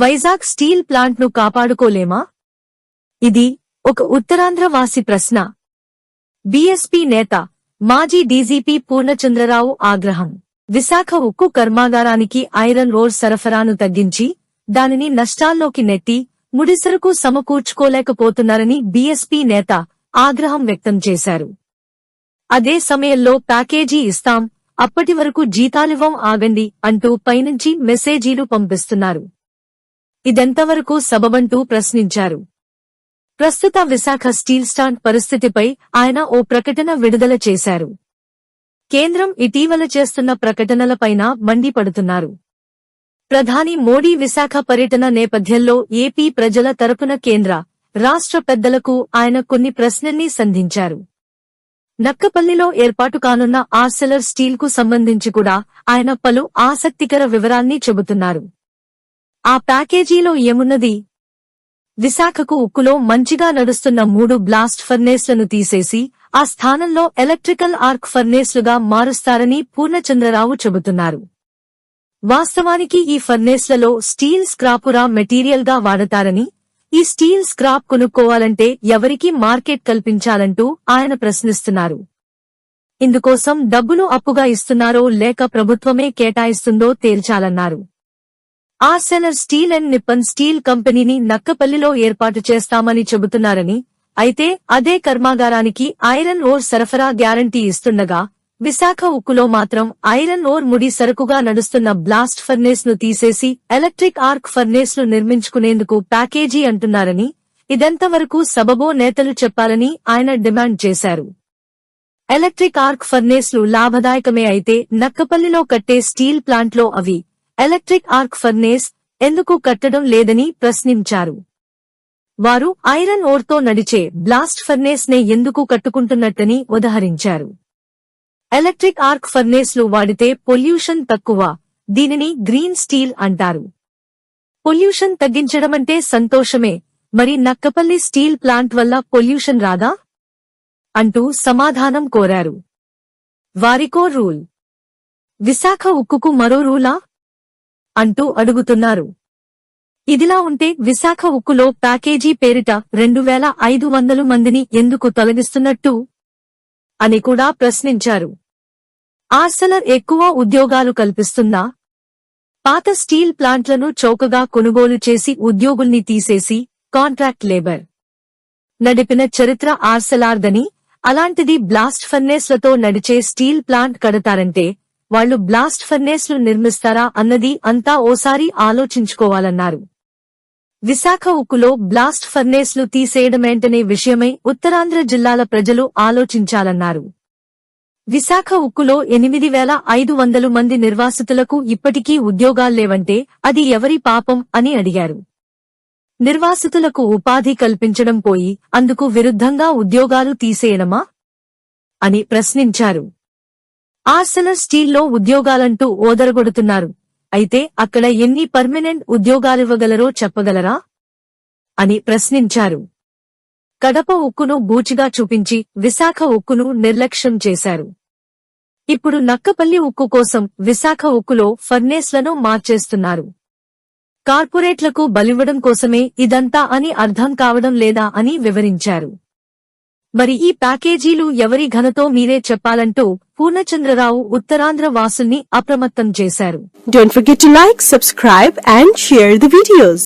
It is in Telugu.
వైజాగ్ స్టీల్ ప్లాంట్ను కాపాడుకోలేమా? ఇది ఒక ఉత్తరాంధ్రవాసి ప్రశ్న. బీఎస్పీ నేత మాజీ డీజీపీ పూర్ణచంద్రరావు ఆగ్రహం. విశాఖ ఉక్కు కర్మాగారానికి ఐరన్ రోడ్ సరఫరాను తగ్గించి దానిని నష్టాల్లోకి నెట్టి ముడిసరుకు సమకూర్చుకోలేకపోతున్నారని బీఎస్పీ నేత ఆగ్రహం వ్యక్తం చేశారు. అదే సమయంలో ప్యాకేజీ ఇస్తాం అప్పటి వరకు జీతాలివ్వం ఆగండి అంటూ పైనుంచి మెసేజీలు పంపిస్తున్నారు. ఇదెంతవరకు సబబంటూ ప్రశ్నించారు. ప్రస్తుత విశాఖ స్టీల్ స్టాండ్ పరిస్థితిపై ఆయన ఓ ప్రకటన విడుదల చేశారు. కేంద్రం ఇటీవల చేస్తున్న ప్రకటనలపైన మండిపడుతున్నారు. ప్రధాని మోడీ విశాఖ పర్యటన నేపథ్యంలో ఏపీ ప్రజల తరపున కేంద్ర రాష్ట్ర పెద్దలకు ఆయన కొన్ని ప్రశ్నల్ని సంధించారు. నక్కపల్లిలో ఏర్పాటు కానున్న ఆర్సెలర్ స్టీల్కు సంబంధించి కూడా ఆయన పలు ఆసక్తికర వివరాల్ని చెబుతున్నారు. ఆ ప్యాకేజీలో ఏమున్నది? విశాఖకు ఉక్కులో మంచిగా నడుస్తున్న మూడు బ్లాస్ట్ ఫర్నేస్లను తీసేసి ఆ స్థానంలో ఎలక్ట్రికల్ ఆర్క్ ఫర్నేస్లుగా మారుస్తారని పూర్ణచంద్రరావు చెబుతున్నారు. వాస్తవానికి ఈ ఫర్నేస్లలో స్టీల్ స్క్రాపురా మెటీరియల్గా వాడతారని ఈ స్టీల్ స్క్రాప్ కొనుక్కోవాలంటే ఎవరికీ మార్కెట్ కల్పించాలంటూ ఆయన ప్రశ్నిస్తున్నారు. ఇందుకోసం డబ్బులు అప్పుగా ఇస్తున్నారో లేక ప్రభుత్వమే కేటాయిస్తుందో తేల్చాలన్నారు. Arcelor steel and Nippon steel కంపెనీని నక్కపల్లిలో ఏర్పాటు చేస్తామని చెబుతున్నారని అయితే అదే కర్మాగారానికి ఐరన్ ఓర్ సరఫరా గ్యారంటీ ఇస్తుండగా విశాఖ ఉక్కులో మాత్రం ఐరన్ ఓర్ ముడి సరుకుగా నడుస్తున్న బ్లాస్ట్ ఫర్నేస్ను తీసేసి ఎలక్ట్రిక్ ఆర్క్ ఫర్నేస్ను నిర్మించుకునేందుకు ప్యాకేజీ అంటున్నారని ఇదంతవరకు సబబో నేతలు చెప్పాలని ఆయన డిమాండ్ చేశారు. ఎలక్ట్రిక్ ఆర్క్ ఫర్నేస్లు లాభదాయకమే అయితే నక్కపల్లిలో కట్టే స్టీల్ ప్లాంట్లో అవి ఎలక్ట్రిక్ ఆర్క్ ఫర్నేస్ ఎందుకు కట్టడం లేదని ప్రశ్నించారు. వారు ఐరన్ ఓర్తో నడిచే బ్లాస్ట్ ఫర్నేస్ నే ఎందుకు కట్టుకుంటున్నట్టని ఉదహరించారు. ఎలక్ట్రిక్ ఆర్క్ ఫర్నేస్లు వాడితే పొల్యూషన్ తక్కువ దీనిని గ్రీన్ స్టీల్ అంటారు. పొల్యూషన్ తగ్గించడమంటే సంతోషమే మరి నక్కపల్లి స్టీల్ ప్లాంట్ వల్ల పొల్యూషన్ రాదా? అంటూ సమాధానం కోరారు. వారికో రూల్. విశాఖ ఉక్కుకు మరో రూలా? అంటూ అడుగుతున్నారు. ఇదిలా ఉంటే విశాఖ ఉక్కులో ప్యాకేజీ పేరిట రెండు వేల ఐదు వందలు మందిని ఎందుకు తొలగిస్తున్నట్టు? అని కూడా ప్రశ్నించారు. ఆర్సెలర్ ఎక్కువ ఉద్యోగాలు కల్పిస్తుందా పాత స్టీల్ ప్లాంట్లను చౌకగా కొనుగోలు చేసి ఉద్యోగుల్ని తీసేసి కాంట్రాక్ట్ లేబర్ నడిపిన చరిత్ర ఆర్సెలార్దని అలాంటిది బ్లాస్ట్ ఫర్నేస్లతో నడిచే స్టీల్ ప్లాంట్ కడతారంటే వాళ్ళు బ్లాస్ట్ ఫర్నేస్లు నిర్మిస్తారా అన్నది అంతా ఓసారి ఆలోచించుకోవాలన్నారు. విశాఖ ఉక్కులో బ్లాస్ట్ ఫర్నేస్లు తీసేయడమేంటనే విషయమై ఉత్తరాంధ్ర జిల్లాల ప్రజలు ఆలోచించాలన్నారు. విశాఖ ఉక్కులో ఎనిమిది వేల ఐదు వందలు మంది నిర్వాసితులకు ఇప్పటికీ ఉద్యోగాల్లేవంటే అది ఎవరి పాపం అని అడిగారు. నిర్వాసితులకు ఉపాధి కల్పించడం పోయి అందుకు విరుద్ధంగా ఉద్యోగాలు తీసేయడమా? అని ప్రశ్నించారు. ఆర్సెనల్ స్టీల్లో ఉద్యోగాలంటూ ఓదరగొడుతున్నారు. అయితే అక్కడ ఎన్ని పర్మనెంట్ ఉద్యోగాలివ్వగలరో చెప్పగలరా? అని ప్రశ్నించారు. కడప ఉక్కును బూచిగా చూపించి విశాఖ ఉక్కును నిర్లక్ష్యం చేశారు. ఇప్పుడు నక్కపల్లి ఉక్కు కోసం విశాఖ ఉక్కులో ఫర్నేస్లను మార్చేస్తున్నారు. కార్పొరేట్లకు బలివ్వడం కోసమే ఇదంతా అని అర్థం కావడం లేదా అని వివరించారు. మరి ఈ ప్యాకేజీలు ఎవరి ఘనతో మీరే చెప్పాలంటూ పూర్ణచంద్రరావు ఉత్తరాంధ్ర వాసుల్ని అప్రమత్తం చేశారు. Don't forget to like subscribe and share the videos